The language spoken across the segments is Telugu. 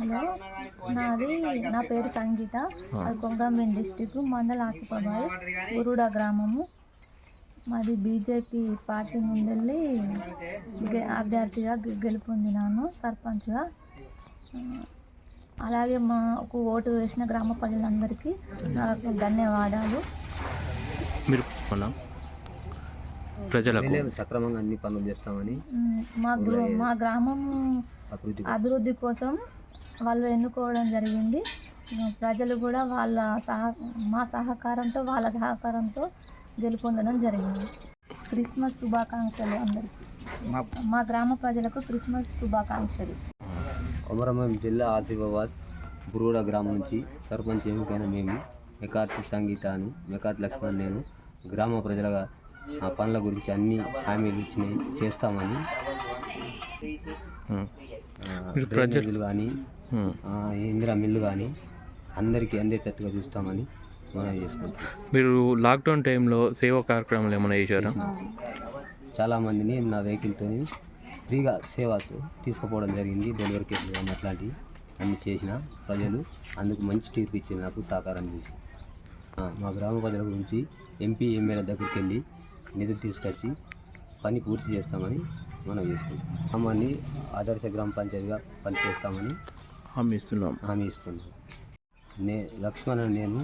హలో నాది నా పేరు సంగీత. అది కొమరంభీం డిస్టిక్ మండల ఆసిఫాబాద్ గురుడ గ్రామము. మాది బీజేపీ పార్టీ ముందెళ్ళి గె- అభ్యర్థిగా గె- గెలుపొందినాను సర్పంచ్గా. అలాగే మాకు ఓటు వేసిన గ్రామ ప్రజలందరికీ ధన్యవాదాలు. మీరు ప్రజలకు. సక్రమంగా అన్ని పనులు చేస్తామని. మా గ్రూ మా గ్రామం అభివృద్ధి కోసం. వాళ్ళు ఎన్నుకోవడం జరిగింది. ప్రజలు కూడా వాళ్ళ సహ మా సహకారంతో వాళ్ళ సహకారంతో గెలుపొందడం జరిగింది. క్రిస్మస్ శుభాకాంక్షలు అందరికీ. మా గ్రామ ప్రజలకు క్రిస్మస్ శుభాకాంక్షలు. కొమరమం జిల్లా ఆసిఫాబాద్ బురుగూడ గ్రామం నుంచి సర్పంచ్ ఎన్నికైన మేము మెకార్తి సంగీత అని మెకార్తి లక్ష్మణ్ నేను గ్రామ ప్రజలుగా ఆ పనుల గురించి అన్ని హామీలు ఇచ్చినాయి చేస్తామని. ప్రజలు- కానీ. ఇందిరా మిల్లు కానీ అందరికీ అందేటట్టుగా చూస్తామని మనం చేసుకుంటాం మీరు లాక్డౌన్ టైంలో సేవా కార్యక్రమాలు ఏమైనా చేశారా? చాలామందిని నా వెహికల్తో ఫ్రీగా సేవ తీసుకుపోవడం జరిగింది. డెలివరీ కేసులు కానీ అట్లాంటివి అన్ని చేసిన ప్రజలు. అందుకు మంచి తీర్పు ఇచ్చింది నాకు సహకారం చేసి. మా గ్రామ ప్రజల గురించి ఎంపీ ఎమ్మెల్యే దగ్గరికి వెళ్ళి నిధులు తీసుకొచ్చి పని పూర్తి చేస్తామని మనం చేసుకుంటాం. గ్రామాన్ని ఆదర్శ గ్రామ పంచాయతీగా పనిచేస్తామని హామీ ఇస్తున్నాం. హామీ ఇస్తున్నాను నే లక్ష్మణ్ నేను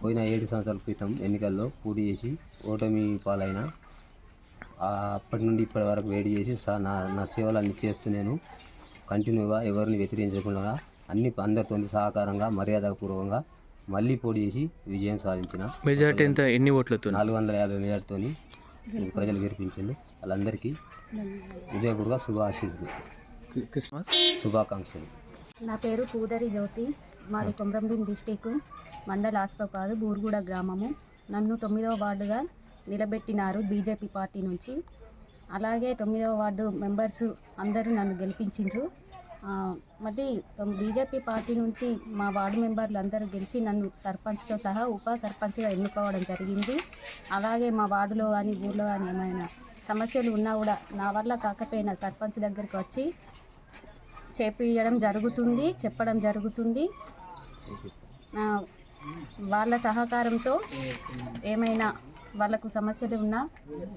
పోయిన ఏడు సంవత్సరాల క్రితం ఎన్నికల్లో పోటీ చేసి ఓటమి పాలైన అప్పటి నుండి ఇప్పటి వరకు వేడి చేసి సా- నా నా సేవలు అన్ని చేస్తూ నేను కంటిన్యూగా ఎవరిని వ్యతిరేకించకుండా అన్ని అందరితో సహకారంగా మర్యాదపూర్వకంగా మళ్ళీ పోటీ చేసి విజయం సాధించిన మెజార్టీ ఎంత? ఎన్ని ఓట్లతో నాలుగు వందల యాభై మెజార్టీతో ప్రజలు గెలిపించింది వాళ్ళందరికీ విజయపూర్గా శుభాశీస్సులు. శుభాకాంక్షలు. నా పేరు పూదరి జ్యోతి. మాది కొమరంభీం డిస్టిక్ మండల ఆస్పకాదు బూర్గూడ గ్రామము. నన్ను తొమ్మిదవ వార్డుగా నిలబెట్టినారు బీజేపీ పార్టీ నుంచి. అలాగే తొమ్మిదవ వార్డు మెంబర్స్ అందరూ నన్ను గెలిపించిండ్రు. మళ్ళీ బీజేపీ పార్టీ నుంచి మా వార్డు మెంబర్లు అందరూ గెలిచి నన్ను సర్పంచ్తో సహా ఉప సర్పంచ్గా ఎన్నుకోవడం జరిగింది. అలాగే మా వార్డులో కానీ ఊర్లో కానీ ఏమైనా సమస్యలు ఉన్నా కూడా నా వల్ల కాకపోయినా సర్పంచ్ దగ్గరికి వచ్చి చేపించడం జరుగుతుంది చెప్పడం జరుగుతుంది. వాళ్ళ సహకారంతో ఏమైనా వాళ్ళకు సమస్యలు ఉన్నా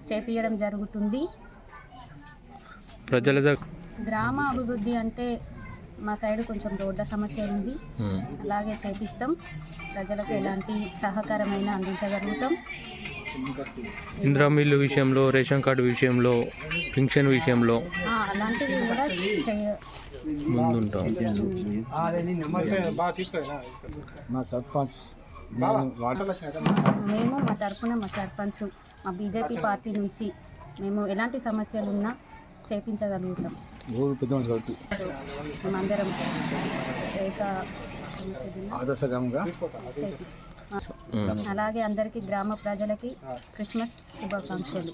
చేపించడం జరుగుతుంది. ప్రజల గ్రామ అభివృద్ధి అంటే మా సైడ్ కొంచెం రోడ్ల సమస్య ఉంది. అలాగే చేపిస్తాం. ప్రజలకు ఎలాంటి సహకారమైన అందించగలుగుతాం. ఇందిరా మిల్లు విషయంలో రేషన్ కార్డు విషయంలో పింఛన్ విషయంలో ఆ, అలాంటివి కూడా ముందుంటాం. మా సర్పంచ్ మేము మా తరఫున మా సర్పంచ్ మా బీజేపీ పార్టీ నుంచి మేము ఎలాంటి సమస్యలు ఉన్నా చేపించగలుగుతాం. మేమందరం చేసి అలాగే అందరికీ గ్రామ ప్రజలకి క్రిస్మస్ శుభాకాంక్షలు.